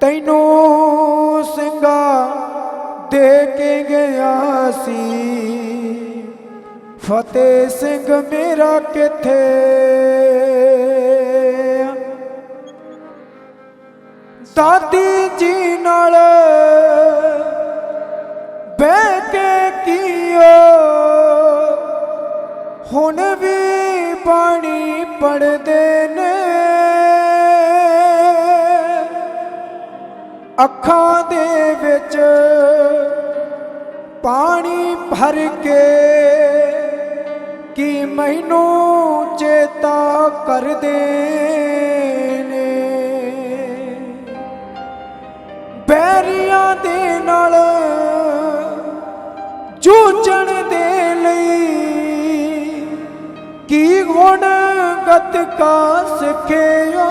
ਤੈਨੂੰ ਸਿੰਘਾ ਦੇ ਕੇ ਗਿਆ ਸੀ। ਫਤਿਹ ਸਿੰਘ ਮੇਰਾ ਕਿੱਥੇ? ਦਾਦੀ ਜੀ ਨਾਲ ਬਹਿ ਕੇ ਕੀਓ। ਹੁਣ ਵੀ ਬਾਣੀ ਪੜਦੇ ਨੇ। ਅੱਖਾਂ ਦੇ ਵਿੱਚ ਪਾਣੀ ਭਰ ਕੇ ਕੀ ਮੈਨੂੰ ਚੇਤਾ ਕਰਦੇ ਨੇ? ਬੈਰੀਆਂ ਦੇ ਨਾਲ ਜੂਝਣ ਦੇ ਲਈ ਕੀ ਹੁਣ ਗਤਕਾ ਸਿੱਖਿਆ